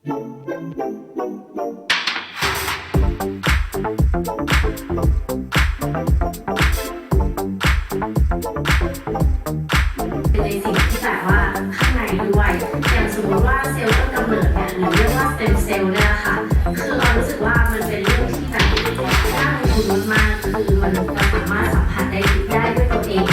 ในสิ่งที่แบบว่าข้างในด้วยอย่างสมมติว่าเซลล์ต้นกำเนิดเนี่ยหรือเรียกว่าสเต็มเซลล์เนี่ยค่ะ คือเรารู้สึกว่ามันเป็นเรื่องที่แบบน่าลงทุนมากๆคือมันจะสามารถสัมผัสได้ได้ด้วยตัวเอง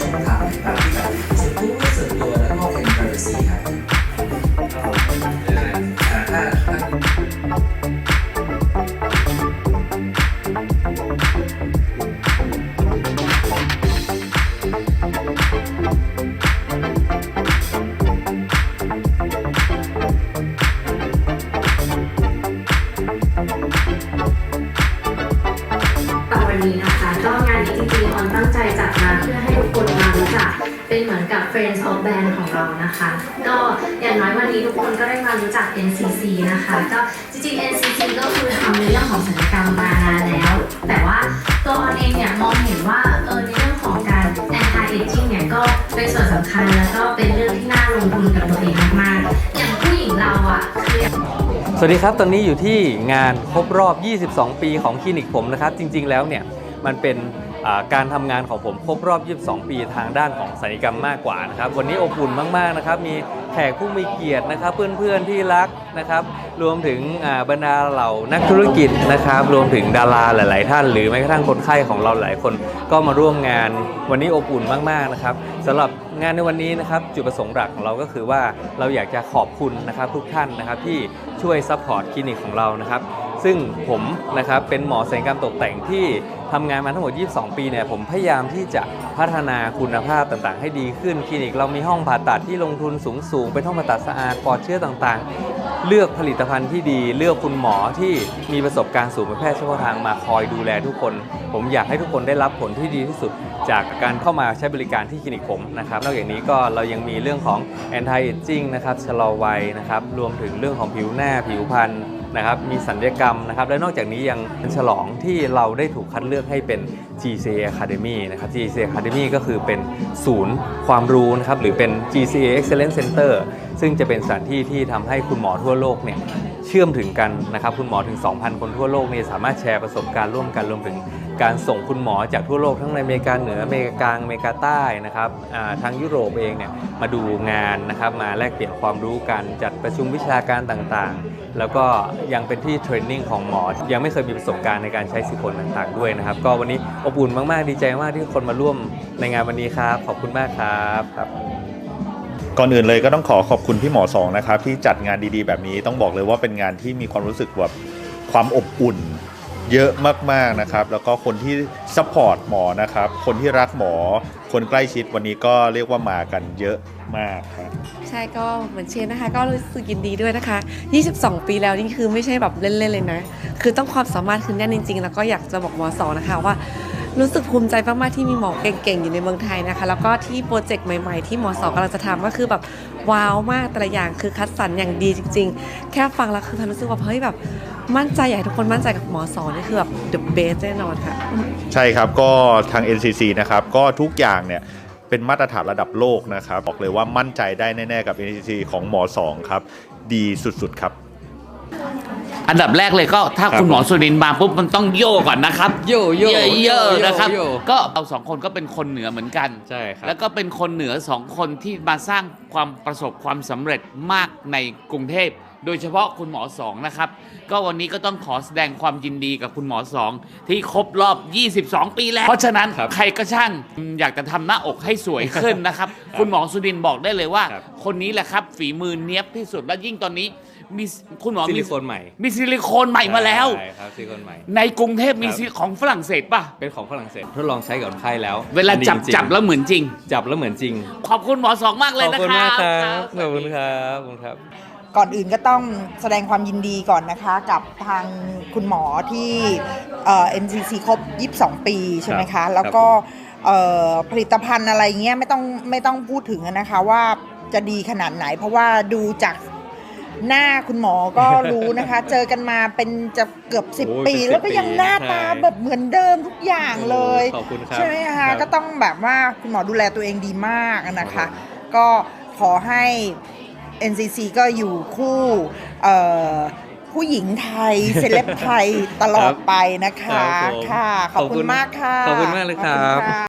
ช่องทางไหนบ้างที่แบบส่วนตัวส่วนตัว กับ Friends of Band ของเรานะคะ ก็อย่างน้อยวันนี้ทุกคนก็ได้มารู้จัก NCC นะคะ ก็จริงๆ NCC ก็คือทำในเรื่องของศัลยกรรมมานานแล้ว แต่ว่าตัวออนเองเนี่ยมองเห็นว่าเออในเรื่องของการ anti aging เนี่ยก็เป็นส่วนสำคัญแล้วก็เป็นเรื่องที่น่าลงทุนกับตัวเองมากๆอย่างผู้หญิงเราอะคือสวัสดีครับ ตอนนี้อยู่ที่งานครบรอบ 22 ปีของคลินิกผมนะครับ จริง ๆ แล้วเนี่ย มันเป็น การทำงานของผมครบรอบ 22 ปีทางด้านของศัลยกรรมมากกว่านะครับ วันนี้อบอุ่นมากๆนะครับ มีแขกผู้มีเกียรตินะครับ เพื่อนๆที่รักนะครับ รวมถึงบรรดาเหล่านักธุรกิจนะครับ รวมถึงดาราหลาย ๆ ท่าน หรือแม้กระทั่งคนไข้ของเราหลายคนก็มาร่วมงาน วันนี้อบอุ่นมากๆนะครับสำหรับงานในวันนี้นะครับจุดประสงค์หลักของเราก็คือว่าเราอยากจะขอบคุณนะครับทุกท่านนะครับที่ช่วยซัพพอร์ตคลินิกของเรานะครับ ซึ่งผมนะครับเป็นหมอศัลยกรรมตกแต่งที่ทำงานมาทั้งหมด 22 ปีเนี่ยผมพยายามที่จะพัฒนาคุณภาพต่างๆ ให้ดีขึ้นคลินิกเรามีห้องผ่าตัดที่ลงทุนสูงๆเป็นห้องผ่าตัดสะอาดปลอดเชื้อต่างๆ เลือกผลิตภัณฑ์ที่ดี เลือกคุณหมอที่มีประสบการณ์สูงเป็นแพทย์เฉพาะทางมาคอยดูแลทุกคน ผมอยากให้ทุกคนได้รับผลที่ดีที่สุด จากการเข้ามาใช้บริการที่คลินิกผมนะครับนอกจากนี้ก็เรายังมีเรื่องของ anti aging นะครับชะลอวัยนะครับรวมถึงเรื่องของผิวหน้าผิวพรรณ นะครับมีสัญญกรรมนะครับและนอกจากนี้ยังฉลองที่เราได้ถูกคัดเลือกให้เป็น GCA Academy นะครับ GCA Academy ก็คือเป็นศูนย์ความรู้นะครับหรือเป็น GCA Excellence Center ซึ่งจะเป็นสถานที่ที่ทำให้คุณหมอทั่วโลกเนี่ยเชื่อมถึงกันนะครับคุณหมอถึง 2,000 คนทั่วโลกนี่สามารถแชร์ประสบการณ์ร่วมกันรวมถึงการส่งคุณหมอจากทั่วโลกทั้งในอเมริกาเหนืออเมริกากลางอเมริกาใต้นะครับทางยุโรปเองเนี่ยมาดูงานนะครับมาแลกเปลี่ยนความรู้กันจัดประชุมวิชาการต่างๆ แล้วก็ยังเป็นที่เทรนนิ่งของหมอ ยังไม่เคยมีประสบการณ์ในการใช้ซิลิโคนต่างๆด้วยนะครับ ก็วันนี้อบอุ่นมากๆ ดีใจมากที่คนมาร่วมในงานวันนี้ครับ ขอบคุณมากครับครับก่อนอื่นเลยก็ต้องขอขอบคุณพี่หมอสองนะครับที่จัดงานดีๆ แบบนี้ต้องบอกเลยว่าเป็นงานที่มีความรู้สึกแบบความอบอุ่น เยอะมากๆนะครับ แล้วก็คนที่ซัพพอร์ตหมอนะครับ คนที่รักหมอ คนใกล้ชิดวันนี้ก็เรียกว่ามากันเยอะมากครับใช่ก็เหมือนเชนนะคะ ก็รู้สึกยินดีด้วยนะคะ 22 ปีแล้วนี่คือไม่ใช่แบบเล่นๆเลยนะ คือต้องความสามารถคือแน่นจริงๆ แล้วก็อยากจะบอกหมอสองนะคะว่า รู้สึกภูมิใจมากๆที่มีหมอเก่งๆอยู่ในเมืองไทยนะคะ แล้วก็ที่โปรเจกต์ใหม่ๆ ที่หมอสองกำลังจะทำก็คือแบบว้าวมากแต่ละอย่างคือคัดสรรอย่างดีจริง ๆ แค่ฟังแล้วคือพันรู้สึกว่าเฮ้ยแบบมั่นใจอยากให้ทุกคนมั่นใจกับหมอสองนี่คือแบบ the best แน่นอนค่ะ ใช่ครับก็ทาง NCC นะครับก็ทุกอย่างเนี่ยเป็นมาตรฐานระดับโลกนะครับ บอกเลยว่ามั่นใจได้แน่ ๆ กับ NCC ของหมอสองครับ ดีสุด ๆ ครับ อันดับแรกเลยก็ถ้าครับคุณหมอสุรินทร์มาปุ๊บมันต้องโยก่อนนะครับโย่โย่เยอะๆนะครับโย่ ก็เราสองคนก็เป็นคนเหนือเหมือนกัน ใช่ครับ แล้วก็เป็นคนเหนือสองคนที่มาสร้างความประสบความสำเร็จมากในกรุงเทพ โดยเฉพาะคุณหมอสองนะครับ ก็วันนี้ก็ต้องขอแสดงความยินดีกับคุณหมอสองที่ครบรอบ 22 ปีแล้ว เพราะฉะนั้นครับใครก็ช่างอยากจะทำหน้าอกให้สวยขึ้นนะครับ คุณหมอสุรินทร์บอกได้เลยว่า ครับ คนนี้แหละครับฝีมือเนี้ยบที่สุดและยิ่งตอนนี้ มีคุณหมอซิมีลิโคนใหม่มีซิลิโคนใหม่มาแล้ว ใช่ครับซิลิโคนใหม่ ในกรุงเทพมีครับซิของฝรั่งเศสป่ะ เป็นของฝรั่งเศสทดลองใช้กับคนไข้แล้วเวลาจับดีริงๆจับแล้วเหมือนจริง จับแล้วเหมือนจริง ขอบคุณหมอสองมากเลยขอบนะคุณครัมากบครับขอบคุณครับขอบคุณครับ ก่อนอื่นก็ต้องแสดงความยินดีก่อนนะคะกับทางคุณหมอที่เอ่อ NCC ครบ 22 ปีใช่ไหมครัคะ บแล้วก็เอ่อผลิตภัณฑ์อะไรเงี้ยไม่ต้องไม่ต้องพูดถึงนะคะว่าจะดีขนาดไหน เพราะว่าดูจาก หน้าคุณหมอก็รู้นะคะ เจอกันมาเป็นจะเกือบโอ้ย10 ปีเป็น10แล้วก็ยังหน้าตาใช่แบบเหมือนเดิมทุกอย่างเลยขอบคุณครับใช่ไหมครัคะบก็ต้องแบบว่าคุณหมอดูแลตัวเองดีมากนะคะ ก็ขอให้ NCC ก็อยู่คู่เอ่อผู้หญิงไทย เซเลบไทยตลอดไปนะคะครับผมค่ะ ขอบขอบคุคุณณมากค่ะ ขอบคุณมากเลยครับขอณะ